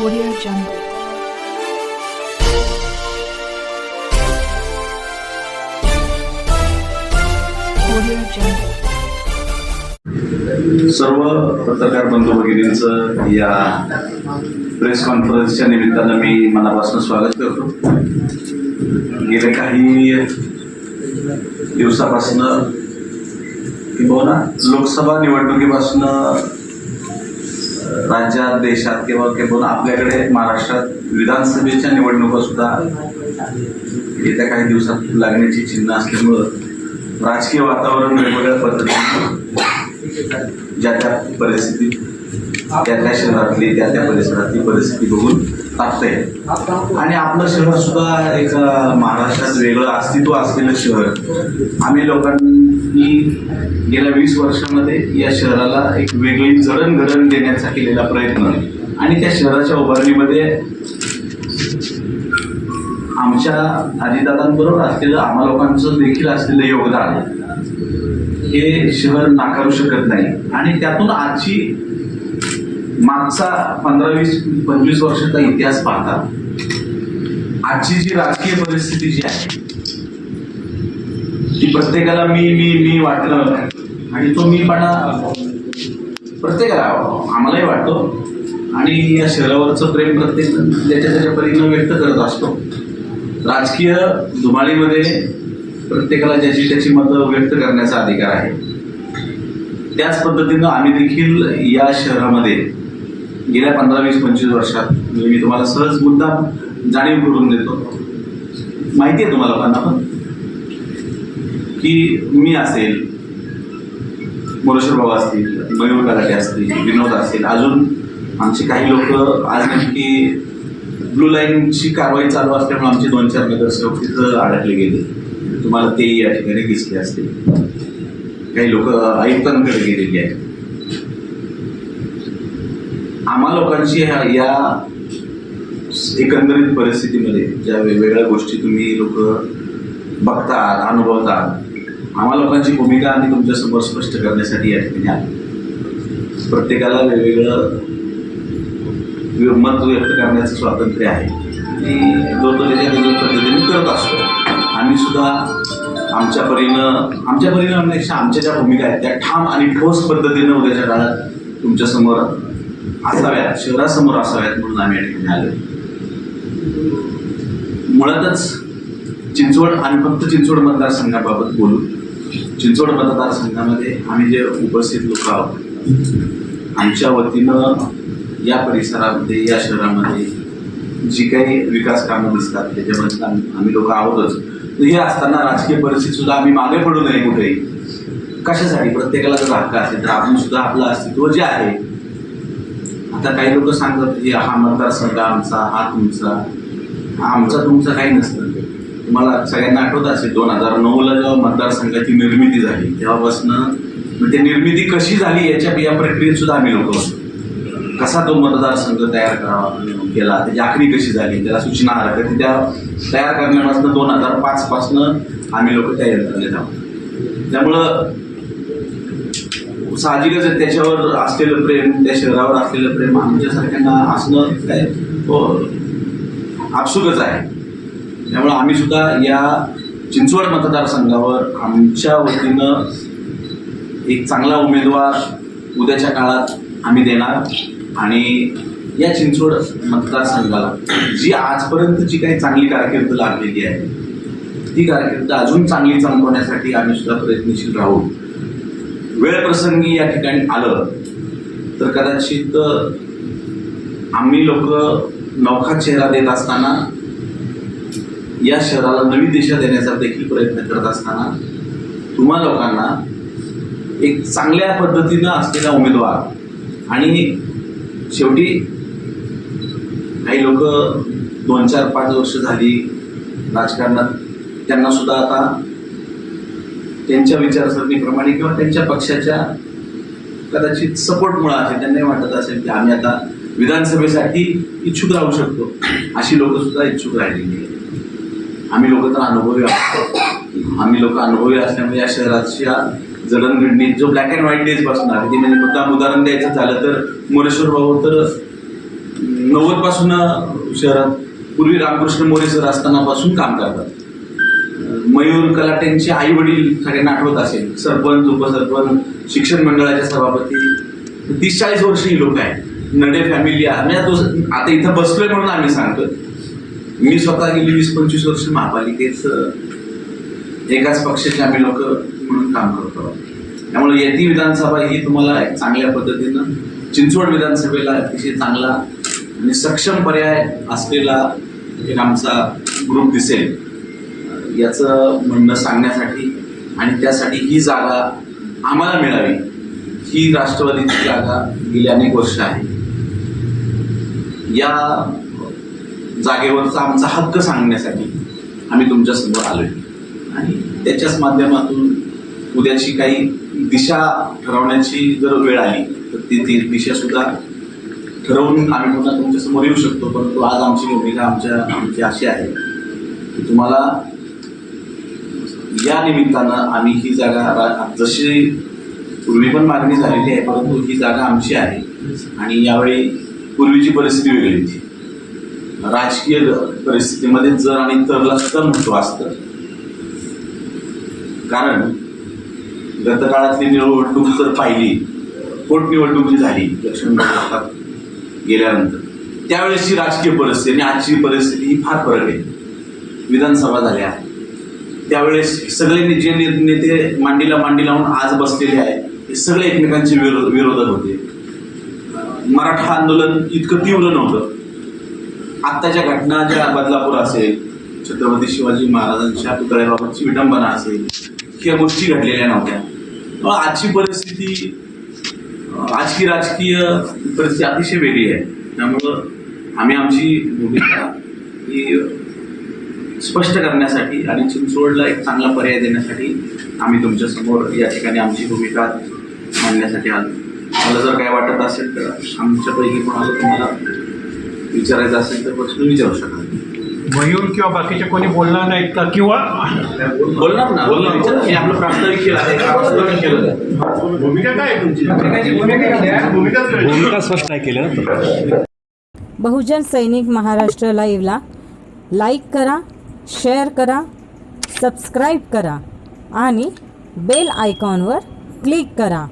Audio Jungle. Audio Jungle. सर्व पत्रकार बंधू भगिनींचं या प्रेस कॉन्फरन्सच्या निमित्तानं मी मनापासून स्वागत करतो गेल्या काही दिवसापासून किंवा लोकसभा निवडणुकीपासून राज्यात देशात किंवा किंवा आपल्याकडे महाराष्ट्रात विधानसभेच्या निवडणुका सुद्धा येत्या काही दिवसात लागण्याची चिन्ह असल्यामुळं राजकीय वातावरण वेगवेगळ्या पद्धतीने ज्या त्या परिस्थितीत त्या त्या शहरातली त्या त्या परिसरातली परिस्थिती बघून तापते आणि आपलं शहर सुद्धा एक महाराष्ट्रात वेगळं अस्तित्व असलेलं शहर. आम्ही लोकांनी गेल्या वीस वर्षामध्ये या शहराला एक वेगळी जडणघडण देण्याचा केलेला प्रयत्न. आणि त्या शहराच्या उभारणीमध्ये आमच्या आजीदादांबरोबर असलेलं आम्हा लोकांचं देखील असलेलं योगदान हे शहर नाकारू शकत नाही. आणि त्यातून आजची मागचा पंधरा वीस पंचवीस वर्षाचा इतिहास पाहता आजची जी राजकीय परिस्थिती जी आहे ती प्रत्येकाला मी मी मी वाटलं. आणि तो मीपणा प्रत्येकाला आम्हालाही वाटतो. आणि या शहरावरचं प्रेम प्रत्येक त्याच्या त्याच्या परीनं व्यक्त करत असतो. राजकीय धुमाळीमध्ये प्रत्येकाला ज्याची त्याची मतं व्यक्त करण्याचा अधिकार आहे. त्याच पद्धतीनं आम्ही देखील या शहरामध्ये गेल्या पंधरा वीस पंचवीस वर्षात म्हणजे मी तुम्हाला सहज मुद्दाम जाणीव करून देतो. माहिती आहे तुम्हाला पण आपण? की मी असेल मोरेश्वर बाबा असतील मयूर कलाटे असतील विनोद असतील अजून आमचे काही लोक आज नक्की ब्लू लाईनची कारवाई चालू असल्यामुळे आमचे दोन चार नगरसेवक तिथं अडकले गेले. तुम्हाला ते या ठिकाणी दिसले असतील. काही लोक आयुक्तांकडे गेलेली आहेत. आम्हा लोकांची ह्या या एकंदरीत परिस्थितीमध्ये ज्या वेगवेगळ्या गोष्टी तुम्ही लोक बघतात अनुभवतात आम्हा लोकांची भूमिका आम्ही तुमच्यासमोर स्पष्ट करण्यासाठी या ठिकाणी आलो. प्रत्येकाला वेगवेगळं मत व्यक्त करण्याचं स्वातंत्र्य आहे. आणि जो त्याच्या पद्धतीने करत असतो. आम्ही सुद्धा आमच्या परीनं आमच्या परीनं म्हणण्यापेक्षा आमच्या ज्या भूमिका आहेत त्या ठाम आणि ठोस पद्धतीनं उद्याच्या काळात तुमच्यासमोर असाव्यात शहरासमोर असाव्यात म्हणून आम्ही या ठिकाणी आलो मुळातच चिंचवड आणि फक्त चिंचवड मतदारसंघाबाबत बोलू. चिंचवड मतदारसंघामध्ये आम्ही जे उपस्थित लोक आहोत आमच्या वतीनं या परिसरामध्ये या शहरामध्ये जी काही विकास कामं दिसतात त्याच्यामध्ये आम्ही लोक आहोतच. हे असताना राजकीय परिस्थिती सुद्धा आम्ही मागे पडू नये कुठेही. कशासाठी? प्रत्येकाला जर हक्क असेल तर आपण सुद्धा आपलं अस्तित्व जे आहे आता काही लोक सांगतात की हा मतदारसंघ आमचा हा तुमचा. हा आमचा तुमचा काही नसतं. तुम्हाला सगळ्यांना आठवत असेल दोन हजार नऊला जेव्हा मतदारसंघाची निर्मिती झाली तेव्हापासनं म्हणजे निर्मिती कशी झाली याच्या या प्रक्रियेत सुद्धा आम्ही लोक होतो. कसा तो मतदारसंघ तयार करावा केला त्याची आखणी कशी झाली त्याला सूचना हरकती त्या तयार करण्यापासून दोन हजार पाचपासनं आम्ही लोक तयार झाले आहोत. त्यामुळं साहजिकच त्याच्यावर असलेलं प्रेम त्या शहरावर असलेलं प्रेम आमच्यासारख्यांना असणं काय हो, आपसुकच आहे. त्यामुळं आम्ही सुद्धा या चिंचवड मतदारसंघावर आमच्या वतीनं एक चांगला उमेदवार उद्याच्या काळात आम्ही देणार. आणि या चिंचवड मतदारसंघाला जी आजपर्यंत जी काही चांगली कारकीर्द लागलेली आहे ती कारकीर्द अजून चांगली चमकवण्यासाठी आम्ही सुद्धा प्रयत्नशील राहू. वेळ प्रसंगी या ठिकाणी आलं तर कदाचित आम्ही लोक नौखा चेहरा देत असताना या शहराला नवी दिशा देण्याचा देखील प्रयत्न करत असताना तुम्हा लोकांना एक चांगल्या पद्धतीनं असलेला उमेदवार आणि शेवटी काही लोक दोन चार पाच वर्ष झाली राजकारणात. त्यांना सुद्धा आता त्यांच्या विचारसरणीप्रमाणे किंवा त्यांच्या पक्षाच्या कदाचित सपोर्टमुळे असेल त्यांनाही वाटत असेल की आम्ही आता विधानसभेसाठी इच्छुक राहू शकतो. अशी लोक सुद्धा इच्छुक राहिलेली आहे आम्ही लोक तर अनुभवी आहोत. आम्ही लोक अनुभवी असल्यामुळे या शहराच्या जडणघडणीत जो ब्लॅक अँड व्हाईट डेजपासून आहे म्हणजे मुद्दाम उदाहरण द्यायचं झालं तर मोरेश्वर भाऊ तर नव्वदपासून शहरात पूर्वी रामकृष्ण मोरे सर असतानापासून काम करतात. मयूर कलाटेंचे आई वडील सगळ्यांना आठवत असेल सरपंच उपसरपंच शिक्षण मंडळाचे सभापती. तीस चाळीस वर्ष ही लोक आहेत. नडे फॅमिली आहे. म्हणजे आता आता इथं बसलोय म्हणून आम्ही सांगतो मी स्वतः गेली वीस पंचवीस वर्ष महापालिकेच एकाच पक्षाचे आम्ही लोक म्हणून काम करतो. त्यामुळे येती विधानसभा ही तुम्हाला एक चांगल्या पद्धतीनं चिंचवड विधानसभेला अतिशय चांगला आणि सक्षम पर्याय असलेला एक आमचा ग्रुप दिसेल. याचं म्हणणं सांगण्यासाठी आणि त्यासाठी ही जागा आम्हाला मिळावी. ही राष्ट्रवादीची जागा गेली अनेक वर्ष आहे. या जागेवरचा आमचा हक्क सांगण्यासाठी आम्ही तुमच्यासमोर आलो आलोय. आणि त्याच्याच माध्यमातून उद्याची काही दिशा ठरवण्याची जर वेळ आली तर ती ती दिशा सुद्धा ठरवून आम्ही पुन्हा तुमच्यासमोर येऊ शकतो. परंतु आज आमची भूमिका आमच्या आमची अशी आहे की तुम्हाला या निमित्तानं आम्ही ही जागा रा- जशी पूर्वी पण मागणी झालेली आहे परंतु ही जागा आमची आहे. आणि यावेळी पूर्वीची परिस्थिती वेगळी होती. राजकीय परिस्थितीमध्ये जर आणि तरला तर महत्त्व असतं कारण गतकाळातली निवडणूक जर पाहिली पोटनिवडणूक जी झाली दक्षिण भारतात गेल्यानंतर त्यावेळेसची राजकीय परिस्थिती आणि आजची परिस्थिती ही फार फरक आहे. विधानसभा झाल्या. त्यावेळेस सगळे जे नेते मांडीला मांडी लावून आज बसलेले आहेत हे सगळे एकमेकांचे विरोध विरोधक होते. मराठा आंदोलन इतकं तीव्र नव्हतं. आत्ताच्या घटना ज्या बदलापूर असेल छत्रपती शिवाजी महाराजांच्या पुतळ्याबाबतची विडंबना असेल ह्या गोष्टी घडलेल्या नव्हत्या. आजची परिस्थिती आजची राजकीय परिस्थिती अतिशय वेगळी आहे. त्यामुळं आम्ही आमची भूमिका ही स्पष्ट करण्यासाठी आणि चिंचवडला एक चांगला पर्याय देण्यासाठी आम्ही तुमच्यासमोर या ठिकाणी आमची भूमिका मांडण्यासाठी आलो. मला जर काय वाटत असेल तर आमच्यापैकी कोणाला तुम्हाला विचारायचं असेल तर प्रश्न विचारू शकाल. मयूर किंवा बाकीचे कोणी बोलणार नाहीत का? किंवा बोलणार ना. बोलणार. हे आपलं प्रास्ताविक केलं आहे. प्रास्ताविक केलं आहे. भूमिका काय आहे तुमची? भूमिका स्पष्ट आहे केलं ना. बहुजन सैनिक महाराष्ट्र लाईव्हला लाईक करा शेअर करा सबस्क्राईब करा आणि बेल आयकॉनवर क्लिक करा.